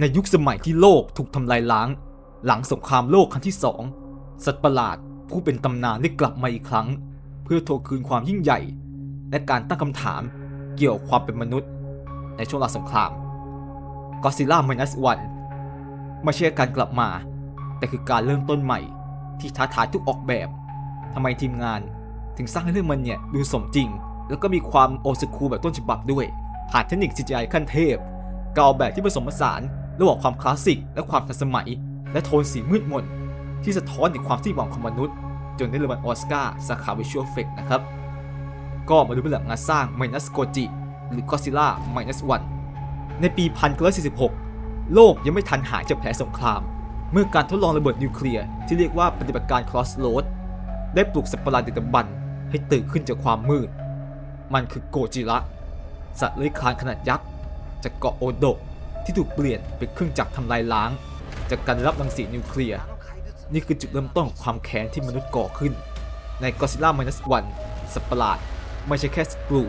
ในยุคสมัยที่โลกถูกทำลายล้าง หลังสงครามโลกครั้งที่สองสัตว์ประหลาดผู้เป็นตำนานได้กลับมาอีกครั้ง เพื่อทวงคืนความยิ่งใหญ่ และการตั้งคำถามเกี่ยวกับความเป็นมนุษย์ ในช่วงหลังสงครามก็ซิล่า minus one ไม่ใช่การกลับมา แต่คือการเริ่มต้นใหม่ ที่ท้าทายทุกออกแบบทำไมทีมงานถึงสร้างให้เรื่องมันเนี่ยดูสมจริง แล้วก็มีความโอสคูแบบต้นฉบับด้วยผ่านเทคนิค CGI ขั้นเทพการออกแบบที่ผสมผสาน ระหว่างความคลาสสิกและความทันสมัย และโทนสีมืดมนที่สะท้อนถึงความสิ้นหวังของมนุษย์ จนได้รางวัลออสการ์สาขาวิชวลเฟกนะครับ ก็มาดูเบื้องหลังงานสร้าง Minus Goji หรือ Godzilla Minus One ในปี 1946 โลกยังไม่ทันหายจากแผลสงคราม เมื่อการทดลองระเบิดนิวเคลียร์ที่เรียกว่าปฏิบัติการ Crossroad ได้ปลุกสัตว์ประหลาดดึกดำบรรให้ตื่นขึ้นจากความมืด มันคือโกจิระสัตว์เลื้อยคลานขนาดยักษ์จากเกาะโอโดะ ที่ถูกเปลี่ยนเป็นเครื่องจักรทำลายล้าง จากการรับรังสีนิวเคลียร์ นี่คือจุดเริ่มต้นของความแค้นที่มนุษย์ก่อขึ้น ใน Godzilla Minus One สัตว์ประหลาด ไม่ใช่แค่สกรู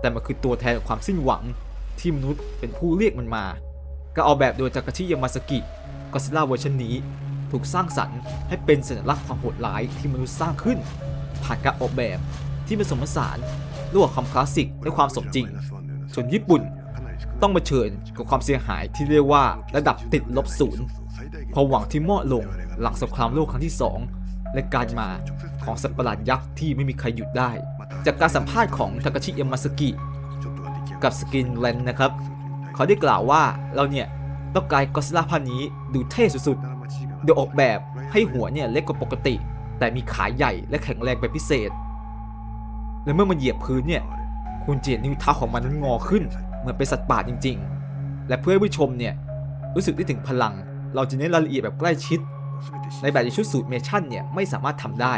แต่มันคือตัวแทนของความสิ้นหวังที่มนุษย์เป็นผู้เรียกมันมา ก็เอาแบบโดยทากาชิยามาสกิ Godzilla เวอร์ชันนี้ถูกสร้างสรรค์ให้เป็นสัญลักษณ์ความโหดร้ายที่มนุษย์สร้างขึ้น ผ่านการออกแบบที่ผสมผสานระหว่างความคลาสสิกและความสมจริงส่วนญี่ปุ่น ต้องมาเผชิญกับความเสียหายที่เรียกว่าระดับติดลบศูนย์ความหวังที่มอดลงหลังสงครามโลกครั้งที่ 2 และการมาของสัตว์ประหลาดยักษ์ที่ไม่มีใครหยุดได้ จากการสัมภาษณ์ของทากาชิยามาสกิกับสกินแลนนะครับ เขาได้กล่าวว่าเราเนี่ยต้องการกอดซิล่าภาคนี้ดูเท่สุดๆ โดยออกแบบให้หัวเนี่ยเล็กกว่าปกติ แต่มีขาใหญ่และแข็งแรงเป็นพิเศษ และเมื่อมันเหยียบพื้นเนี่ยคุณจะเห็นนิ้วเท้าของมันนั้นงอขึ้น เหมือนเป็นสัตว์ป่าจริง ๆ และเพื่อให้ผู้ชมเนี่ยรู้สึกได้ถึงพลัง เราจะเน้นรายละเอียดแบบใกล้ชิด ในแบบที่ชุดสูตรเมชั่นเนี่ยไม่สามารถทำได้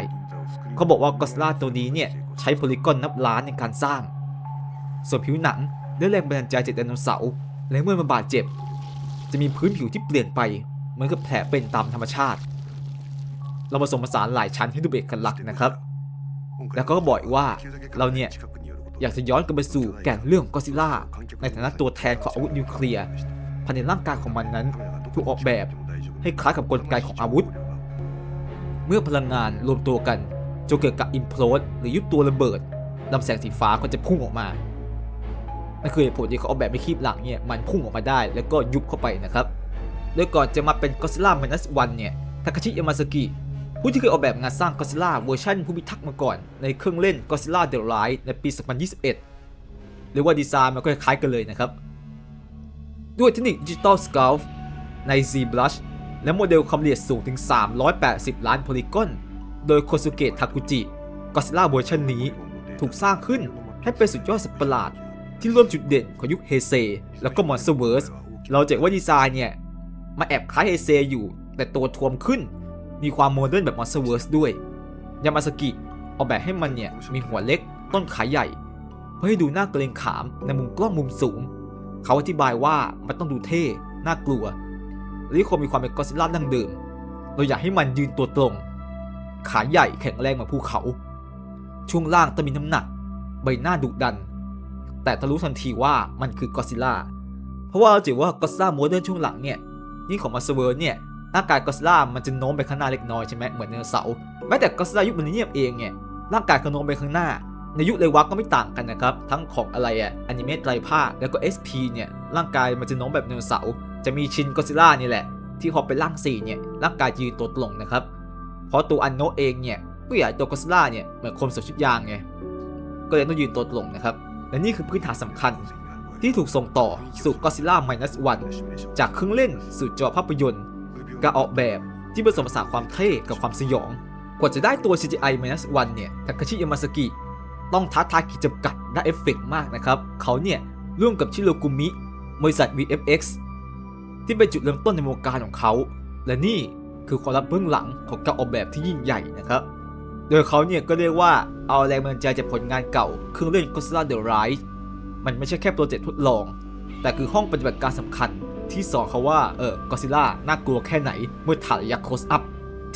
เขาบอกว่ากอดซิลาตัวนี้เนี่ยใช้โพลีกอนนับล้านในการสร้าง ส่วนผิวหนังได้แรงบันดาลใจจากไดโนเสาร์และเมื่อมันบาดเจ็บ จะมีพื้นผิวที่เปลี่ยนไปเหมือนกับแผลเป็นตามธรรมชาติ เราผสมผสานหลายชั้นให้ดูเอกลักษณ์นะครับ แล้วก็บอกว่าเราเนี่ย อยากจะย้อนกลับไปสู่แก่นเรื่องของก็อดซิลล่าในฐานะตัวแทนของอาวุธนิวเคลียร์ภายในร่างกายของมันนั้นถูกออกแบบให้คล้ายกับกลไกของอาวุธ เมื่อพลังงานรวมตัวกันจนเกิดกับอิมโพลดหรือยุบตัวระเบิดลำแสงสีฟ้าก็จะพุ่งออกมานั่นคือเหตุผลที่เขาออกแบบไม่คีบหลังเนี่ยมันพุ่งออกมาได้แล้วก็ยุบเข้าไปนะครับ โดยก่อนจะมาเป็น Godzilla Minus One เนี่ยทาคาชิยามาสกิ ผู้ที่เคยออกแบบงานสร้าง Godzilla เวอร์ชันผู้พิทักษ์มาก่อน ในเครื่องเล่น Godzilla The Rise ในปี 2021 หรือว่าดีไซน์มันก็คล้ายกันเลยนะครับ ด้วยเทคนิค Digital Sculpt ใน ZBrush และโมเดลความละเอียดสูงถึง 380 ล้านโพลีกอน โดยโคสุเกะทากุจิ Godzilla เวอร์ชันนี้ ถูกสร้างขึ้นให้เป็นสุดยอดสัตว์ประหลาด ที่ร่วมจุดเด่นของยุคเฮเซแล้วก็ Monsterverse เราจะเห็นว่าดีไซน์เนี่ยมาแอบคล้ายเฮเซอยู่แต่ตัวทวมขึ้น มีความโมเดิร์นแบบ Monsterverse ด้วย ยามาสกิออกแบบให้มันเนี่ยมีหัวเล็กต้นขาใหญ่ เพื่อให้ดูน่าเกรงขามในมุมกล้องมุมสูง เขาอธิบายว่ามันต้องดูเท่น่ากลัวและที่ควรมีความเป็นก็อซิลล่าดั้งเดิม เราอยากให้มันยืนตัวตรง ขาใหญ่แข็งแรงเหมือนภูเขา ช่วงล่างต้องมีน้ำหนัก ใบหน้าดุดัน แต่ทะลุทันทีว่ามันคือกอซิลล่าเพราะว่าเราถือว่ากอซิลล่าโมเดิร์นช่วงหลังเนี่ยยิ่งของมาสเวิร์เนี่ย ร่างกายกอดซิล่ามันจะโน้มไปข้างหน้าเล็กน้อยใช่ไหมเหมือนไดโนเสาร์แม้แต่กอดซิลล่ายุคมิลเลนเนียมเองเนี่ยร่างกายก็โน้มไปข้างหน้า ในยุคเลวักก็ไม่ต่างกันนะครับ ทั้งของอะไรอะอนิเมะไตรภาคแล้วก็ SP เนี่ยร่างกายมันจะโน้มแบบไดโนเสาร์จะมีชินกอดซิล่านี่แหละ ที่พอเป็นร่างสี่เนี่ยร่างกายยืนตัวตรงนะครับเพราะตัวอันโนเองเนี่ยก็อยากตัวกอดซิล่าเนี่ยเหมือนคนสวมชุดยางไงก็เลยต้องยืนตัวตรงนะครับและนี่คือพื้นฐานสำคัญที่ถูกส่งต่อสู่ Godzilla Minus One จากเครื่องเล่นสู่จอภาพยนตร์ การออกแบบที่ผสมผสานความเท่กับความสยอง กว่าจะได้ตัว CGI Minus One เนี่ยทาคาชิยามาสกิต้องท้าทายขีดจำกัดด้านเอฟเฟกต์มากนะครับ เขาเนี่ยร่วมกับชิโรกุมิบริษัท VFX ที่เป็นจุดเริ่มต้นในวงการของเขา และนี่คือความลับเบื้องหลังของการออกแบบที่ยิ่งใหญ่นะครับ โดยเขาเนี่ยก็เรียกว่าเอาแรงบันดาลใจจากผลงานเก่า เครื่องเล่น Godzilla The Rise มันไม่ใช่แค่โปรเจกต์ทดลอง แต่คือห้องปฏิบัติการสำคัญ ที่สอนเขาว่าเออ Godzilla น่ากลัวแค่ไหนเมื่อถ่ายระยะ close up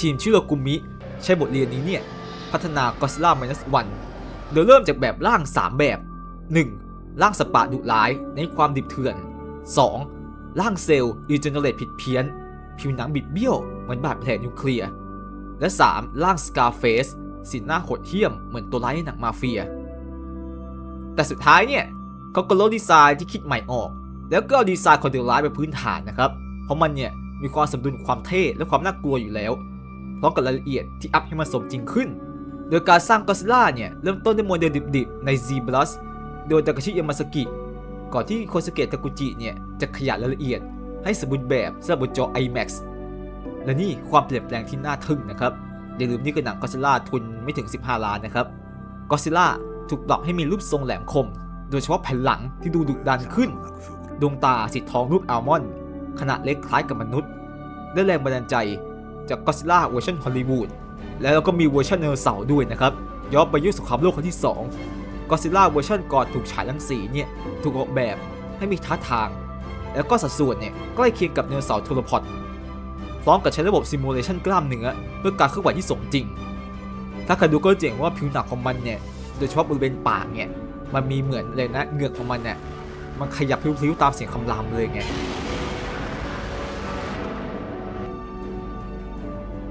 ทีมชิโรกุมิใช้บทเรียนนี้เนี่ย พัฒนา Godzilla Minus One โดยเริ่มจากแบบร่าง 3 แบบ 1. ร่างสปาดุร้ายในความดิบเถื่อน 2. ร่างเซลล์รีเจนเนเรตผิดเพี้ยน ผิวหนังบิดเบี้ยวเหมือนบาดแผลนิวเคลียร์ และ 3. ร่างสกาเฟสสีหน้าโหดเหี้ยมเหมือนตัวร้ายในหนังมาเฟีย แต่สุดท้ายเนี่ยเขาก็ลดดีไซน์ที่คิดใหม่ออก แล้วก็เอาดีไซน์ของเดลร้ายไปพื้นฐานนะครับ เพราะมันเนี่ยมีความสมดุลความเท่และความน่ากลัวอยู่แล้ว พร้อมกับรายละเอียดที่อัพให้มันสมจริงขึ้น โดยการสร้างก็ซิล่าเนี่ยเริ่มต้นด้วยโมเดลดิบๆใน Z Plus โดยตากาชิยามาสกิ ก่อนที่โคสเกะตากุจิเนี่ยจะขยายรายละเอียด ให้สมบูรณ์แบบสำหรับบนจอ IMAX และนี่ความเปลี่ยนแปลงที่น่าทึ่งนะครับอย่าลืมนี่คือหนังก็ซิล่าทุนไม่ถึง 15 ล้านนะครับก็ซิล่าถูกปรับให้มีรูปทรงแหลมคม โดยเฉพาะแผ่นหลังที่ดูดุดันขึ้น ดวงตาสีทองรูปอัลมอนด์ขนาดเล็กคล้ายกับมนุษย์ ได้แรงบันดาลใจจากก็ซิล่าเวอร์ชันฮอลลีวูดแล้วก็มีเวอร์ชันเนอร์เสาร์ด้วยนะครับย้อนไปยุคสงครามโลกครั้งที่ 2ก็ซิล่าเวอร์ชันก่อนถูกฉายรังสีเนี่ยถูกออกแบบให้มีท่าทาง แล้วก็สัดส่วนเนี่ยใกล้เคียงกับเนอร์เสาร์โทรพอดพร้อมกับใช้ระบบซิมูเลชันกล้ามเนื้อเพื่อการเคลื่อนไหวที่สมจริง ถ้าใครดูก็เห็นว่าผิวหนังของมันเนี่ยโดยเฉพาะบริเวณปากเนี่ยมันมีเหมือนเลยนะเหงือกของมันเนี่ย มันขยับพลิ้วๆตามเสียงคำรามเลยไง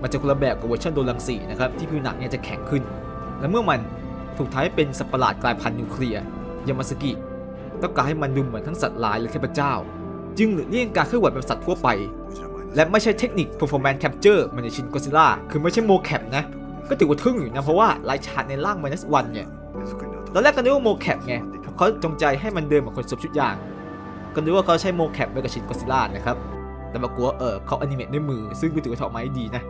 มันจะคนละแบบกับเวอร์ชันโดนรังสีนะครับ ที่ผิวหนังเนี่ยจะแข็งขึ้น และเมื่อมันถูกท้ายเป็นสัตว์ประหลาดกลายพันธุ์นิวเคลียร์ยามาสกิต้องการให้มันดูเหมือนทั้งสัตว์ร้ายและเทพเจ้า จึงหลีกเลี่ยงการเคลื่อนไหวแบบสัตว์ทั่วไป และไม่ใช่เทคนิค performance capture มือนในชินก็ซิล่าคือไม่ใช่โมแคปนะ ก็ถือว่าทึ่งอยู่นะเพราะว่าลายฉากในร่าง minus one เนี่ยตอนแรกก็นึกว่าโมแคปไง เขาจงใจให้มันเดินเหมือนคนสวมชุดยาง ก็นึกว่าเขาใช้โมแคปไปกับชินก็ซิล่านะครับ แต่ปรากฏว่าเออเขาอนิเมตด้วยมือ ซึ่งก็ถือว่าถอดไม้ดีนะ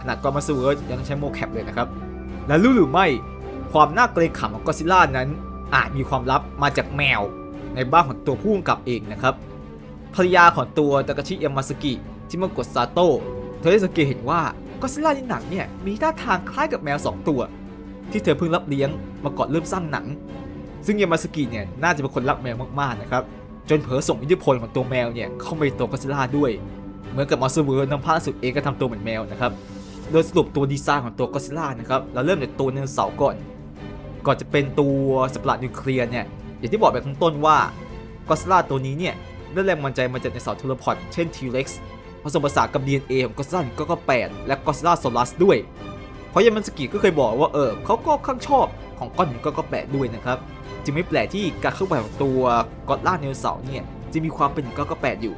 ขนาดกอมาซูเวิร์ยังใช้โมแคปเลยนะครับ และรู้หรือไม่ความน่าเกรงขามของก็ซิล่านั้น อาจมีความลับมาจากแมว ในบ้านของตัวผู้กำกับเองนะครับภรรยาของตัวตากาชิยามาสกิที่มากดซาโต้เธอได้สังเกตเห็นว่าก็ซิล่าในหนังเนี่ยมีท่าทางคล้ายกับแมวสองตัว ที่เธอเพิ่งรับเลี้ยงมาก่อนเริ่มสร้างหนัง ซึ่งยามาสกิเนี่ยน่าจะเป็นคนรักแมวมากๆนะครับจนเผลอส่งอิทธิพลของตัวแมวเนี่ยเข้าไปตัวก็ซิล่าด้วย เหมือนกับมอสเวอร์น้ำผ้าคล่าสุดเองก็ทำตัวเหมือนแมวนะครับโดยสรุปตัวดีไซน์ของตัวก็ซิล่านะครับเราเริ่มจากตัวเนื้อเสาก่อน ก่อนจะเป็นตัวสปาร์ตนิวเคลียร์เนี่ยอย่างที่บอกไปข้างต้นว่าก็ซิล่าตัวนี้เนี่ยได้แรงบันดาลใจมาจากในเสาทูลพอดเช่น T-Rex ผสมผสานกับ DNA ของก็ซิล่าก็ก็8และก็ซิล่าโซลัสด้วย เพราะยามันสกิก็เคยบอกว่าเออเขาก็ข้างชอบของก้อนหินก็ก็แปดด้วยนะครับ จึงไม่แปลกที่การเคลื่อนไหวของตัวก็อดล่าเนลเสาร์เนี่ยจะมีความเป็นก็ก็แปดอยู่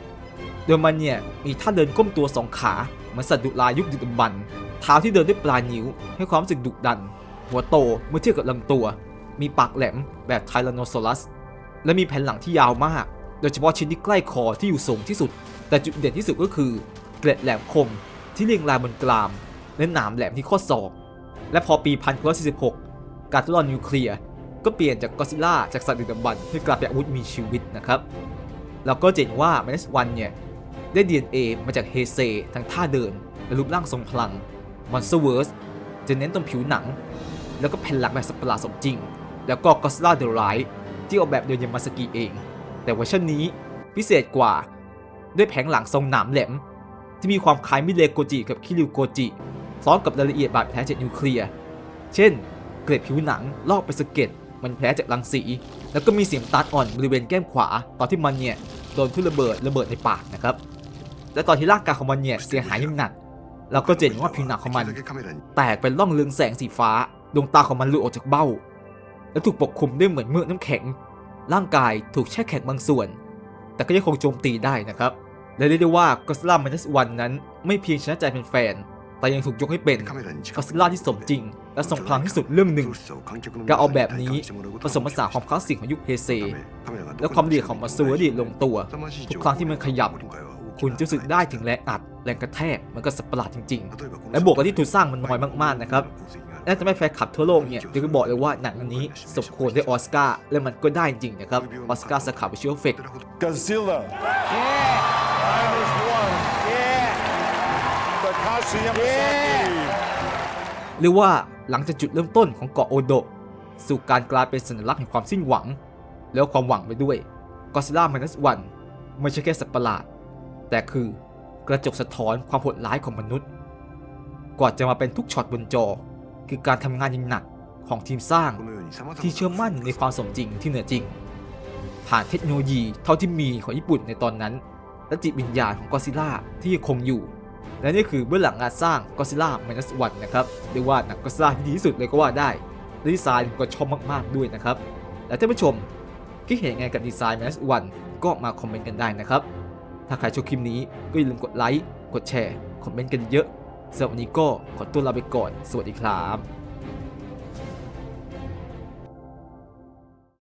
โดยมันเนี่ยมีท่าเดินก้มตัวสองขาเหมือนสัตว์ดุร้ายยุคดึกดำบรรเท้าที่เดินด้วยปลายนิ้ว ให้ความรู้สึกดุดัน หัวโตเมื่อเทียบกับลำตัว มีปากแหลมแบบไทแรนโนซอรัส และมีแผ่นหลังที่ยาวมาก โดยเฉพาะชิ้นที่ใกล้คอที่อยู่สูงที่สุด แต่จุดเด่นที่สุดก็คือ เกล็ดแหลมคมที่เรียงรายบนกรามและหนามแหลมที่ข้อศอก และพอปี 1946 การทดลองนิวเคลียร์ ก็เปลี่ยนจากก็ซิล่าจากสัตว์ดึกดำบรรพ์ให้กลายเป็นอาวุธมีชีวิตนะครับ แล้วก็เห็นว่า m ม n สวันเนี่ย ได้ DNA มาจากเฮเซทั้งท่าเดิน และรูปร่างทรงพลังมอนสเตอร์เวิร์สจะเน้นตรงผิวหนัง แล้วก็แผ่นหลังแบบสัตว์ประหลาดสมจริง แล้วก็ก็ซิล่าเดอะไรที่ออกแบบโดยยามาสกิเอง แต่เวอร์ชันนี้พิเศษกว่า ด้วยแผงหลังทรงหนามแหลม ที่มีความคล้ายมิเลโกจิกับคิริวโกจิพร้อมกับรายละเอียดบาดแผลจากนิวเคลียร์ เช่น เกล็ดผิวหนังลอกไปสะเก็ด มันแผลจากรังสี แล้วก็มีเสียงตาดอ่อนบริเวณแก้มขวา ตอนที่มันเนี่ยโดนทุ่นระเบิดระเบิดในปากนะครับ และตอนที่ร่างกายของมันเนี่ยเสียหายยิ่งหนักเราก็เห็นว่าผิวหนังของมัน แตกเป็นร่องเรืองแสงสีฟ้า ดวงตาของมันหลุดออกจากเบ้า และถูกปกคลุมด้วยเหมือนเมือกน้ำแข็ง ร่างกายถูกแช่แข็งบางส่วน แต่ก็ยังคงโจมตีได้นะครับ และเรียกได้ว่าก็สลามันสวันนั้น ไม่เพียงชนะใจเป็นแฟนแต่ยังถูกยกให้เป็นก็สลาที่สมจริง และทรงพลังที่สุดเรื่องหนึ่งการออกแบบนี้ผสมผสานความคลาสสิกของยุคเฮเซ และความละเอียดของมาซูวดีลงตัวทุกครั้งที่มันขยับ คุณจะรู้สึกได้ถึงแรงอัด แรงกระแทกเหมันก็สัตว์ประหลาดจริง ๆ และบวกกับที่ทุนสร้างมันน้อยมากๆนะครับและทำให้แฟนคลับทั่วโลกเนี่ยจะบอกเลยว่าหนังอันนี้สมควรได้ออสการ์และมันก็ได้จริงนะครับออสการ์สาขาวิชวลเฟก Godzilla. Minus one. Takashi Yamazaki. หรือว่า หลังจากจุดเริ่มต้นของเกาะโอโดะสู่การกลายเป็นสัญลักษณ์แห่งความสิ้นหวัง แล้วความหวังไปด้วยก็ซิล่า minus one ไม่ใช่แค่สัตว์ประหลาด แต่คือกระจกสะท้อนความโหดร้ายของมนุษย์กว่าจะมาเป็นทุกช็อตบนจอ คือการทำงานอย่างหนักของทีมสร้างที่เชื่อมั่นในความสมจริงที่เหนือจริง ผ่านเทคโนโลยีเท่าที่มีของญี่ปุ่นในตอนนั้น และจิตวิญญาณของก็ซิล่าที่ยังคงอยู่ และนี่คือเบื้องหลังงานสร้างก็ซิล่าไมนัสวันนะครับเรียกว่าหนังก็ซิล่าที่ดีที่สุดเลยก็ว่าได้และดีไซน์ผมก็ชอบมากๆด้วยนะครับและท่านผู้ชมคิดเห็นยังไงกับดีไซน์ไมนัสวันก็มาคอมเมนต์กันได้นะครับ ถ้าใครชอบคลิปนี้ก็อย่าลืมกดไลค์กดแชร์คอมเมนต์กันเยอะสำหรับวันนี้ก็ขอตัวลาไปก่อน สวัสดีครับ